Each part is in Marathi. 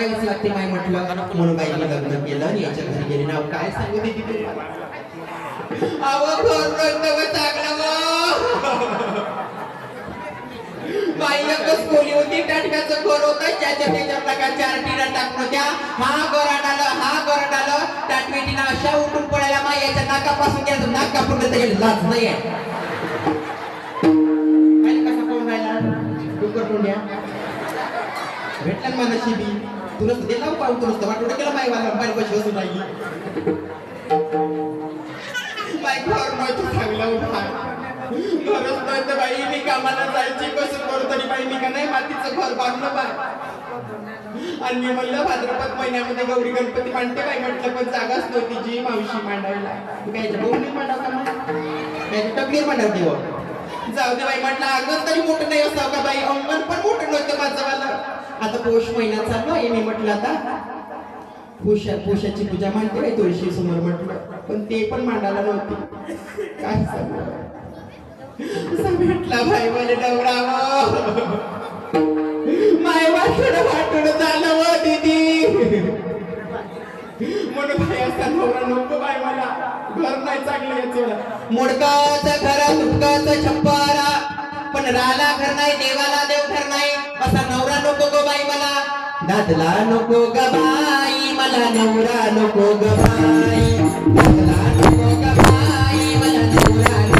करावीच लागते माय म्हटलं? म्हणून बाईने लग्न केलं आणि याच्या घरी गेले. नाव काय सांगू दे बाई एकच खोली होती टाटव्याचं घर होतं. ज्याच्या त्याच्या प्रकार चार टाकून होत्या. हा गराड हा गराड आलं अशा उठून पडायला माई याच्या नाकापासून गेलं. नाक कापून त्याची लाज नाही आहे. कसा कोण राहिला? डुकर भेटला मला शिबी तुला दिला पाहून तुला वाटवलं केलं माई वाला बाई पैसे बसून राहिली बाई घर नव्हतं चांगलं उठा घरच नव्हतं बाई मी कामाला जायची कसं करू तरी बाई मी का नाही मातीचं घर बांधलं बाय. आणि मी म्हणलं भाद्रपद महिन्यामध्ये गौरी गणपती मांडते बाई. म्हटलं पण जागाच नव्हती जी मावशी मांडायला. तू काय गौरी मांडाव का मग? काय टकलीर मांडवते हो? जाऊ दे बाई म्हटलं अगं तरी मोठं नाही असावं का बाई? अंगण पण मोठं नव्हतं माझं वाला. आता पौष महिना चालू आहे मी म्हटलं आता पुषा पुषाची पूजा मांडते तुळशी समोर म्हटलं. पण ते पण मांडायला नव्हती. काय सांगू? म्हटला भाई मला नवरा माय वाटड वाटड झालं व दीदी. म्हणून भाई असा नवरा नको बाय मला. घर नाही चांगलं याचं मोडकाचा घर तुटकाचं छप्पारा. पण राला घर नाही देवाला देव घर नाही. असा नवरा नको गो बाई मला. दादला नको ग बाई मला नवरा नको ग बाई. दादला नको ग बाई मला नवरा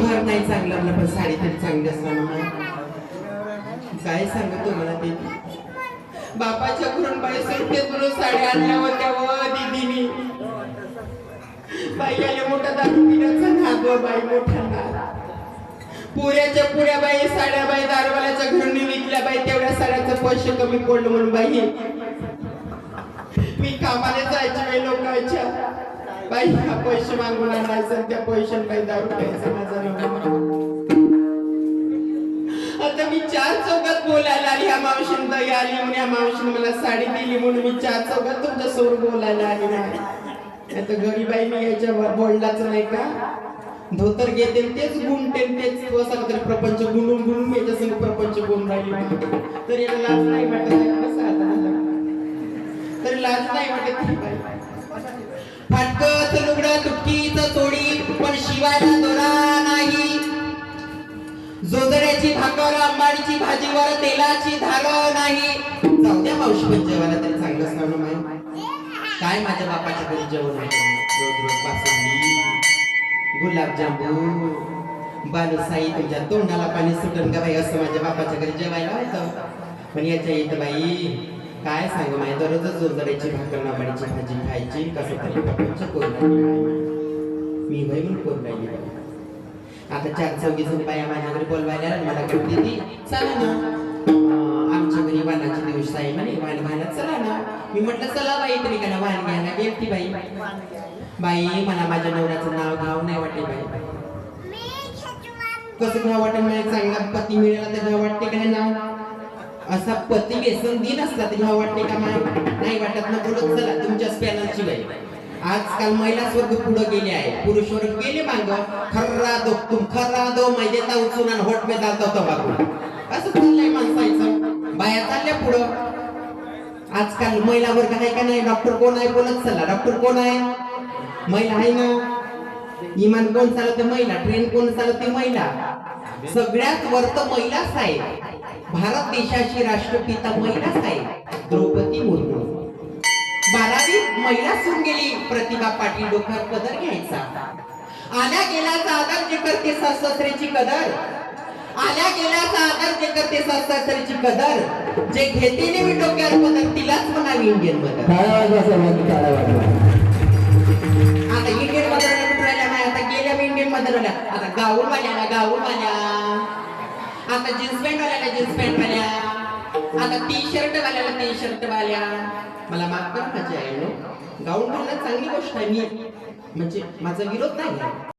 द्या नाही चांगला आपलं पण साडी तरी चांगली असणार काय सांगतो मला ते? बापाच्या घरून बाई सुटकेत म्हणून साडी आणल्या होत्या व दिदीनी. बाई आले मोठा दारू पिण्याचा नाद व बाई मोठा नाद पुऱ्याच्या पुऱ्या बाई साड्या बाई दारवाल्याच्या घरून विकल्या बाई तेवढ्या साड्याचं पैसे कमी पडलं म्हणून बाई. मी कामाला जायचे बाई हा पैसे मागून आणायचं त्या पैशाने दारू प्यायचं माझा आता मी चार चौकात बोलायला आली ह्या मावशीन ताई आली म्हणून या मावशीन मला साडी दिली म्हणून मी चार चौकात तुमच्यासमोर बोलायला आली नाही. आता गरीबाई मी याच्यावर बोललाच नाही का? धोतर घेते तेच गुंटे तेच असा तरी प्रपंच गुणून गुणून याच्या संग प्रपंच गुण राहिली तरी याला लाज नाही वाटत कसं आता आला? तरी लाज नाही वाटत ही बाई तुटकीच तोडी पण शिवायला दोरा नाही. जोदड्याची भाकर आंबाडीची भाजीवर तेलाची धार नाही. जाऊ द्या मावशी पण जेवायला तरी चांगलं सांगू हो, माय. काय माझ्या बापाच्या घरी जेवण होतं रोज रोज बासुंदी गुलाबजामू बालुसाई तुमच्या तोंडाला पाणी सुटन का बाई? असं माझ्या बापाच्या घरी जेवायला होतं. पण याच्या इथं बाई काय सांग? माय दररोजच जोरजड्याची भाकर नाबाडीची भाजी खायची. कसं तरी बापाच्या कोण मी बाई म्हणून बाई? आता चार चौघी जण बाया माझ्या घरी बोलवायला मला घेऊन देते चला ना. आमच्या घरी वाहनाचे दिवस आहे म्हणे. वाहन घ्यायला चला ना. मी म्हटलं चला बाई तुम्ही का वाहन घ्यायला गेलती बाई. बाई मला माझ्या नवऱ्याचं नाव घ्यावं नाही वाटले बाई. कसं घ्यावं वाटेल मला चांगला पती मिळाला तर घ्यावं वाटते का नाही नाव असा पती व्यसन दिन असला तर घ्यावं वाटते का माय नाही वाटत ना बोलत चला तुमच्या पॅनलची बाई. आजकाल महिला स्वर्ग पुढे गेले आहे. पुरुष वर्ग गेले मांग. खर्रा दो तुम खर्रा दो मैदे ता उचून आणि होट में दालता तंबाखू असं चाललंय माणसायचं बाया चालल्या पुढं. आजकाल महिला वर्ग आहे का नाही? डॉक्टर कोण आहे? बोलत चला. डॉक्टर कोण आहे? महिला आहे ना? इमान कोण चालवते? महिला. ट्रेन कोण चालवते? महिला. सगळ्यात वरत महिलाच आहे. भारत देशाची राष्ट्रपिता महिलाच आहे द्रौपदी मुर्मू. बारावी महिला सून गेली प्रतिभा पाटील डोक्यावर पदर घ्यायचा. आल्या गेल्याचा आदर जे करते सासऱ्याची कदर. आल्या गेल्याचा आदर जे करते सासऱ्याची कदर. जे घेते नेहमी डोक्यावर पदर तिलाच म्हणावी इंडियन मदर. आता इंडियन कुठं राहिल्या नाही? आता गेल्या मी इंडियन राहिल्या आता गाऊन वाल्या गाऊन वाल्या आता जीन्स पॅन्ट वाल्याला जीन्स पॅन्ट वाल्या आता टी शर्ट वाल्याला टी शर्ट वाल्या मला माफ पण माझी आहे हो. गाऊन घालणं चांगली गोष्ट आहे मी म्हणजे माझा विरोध नाही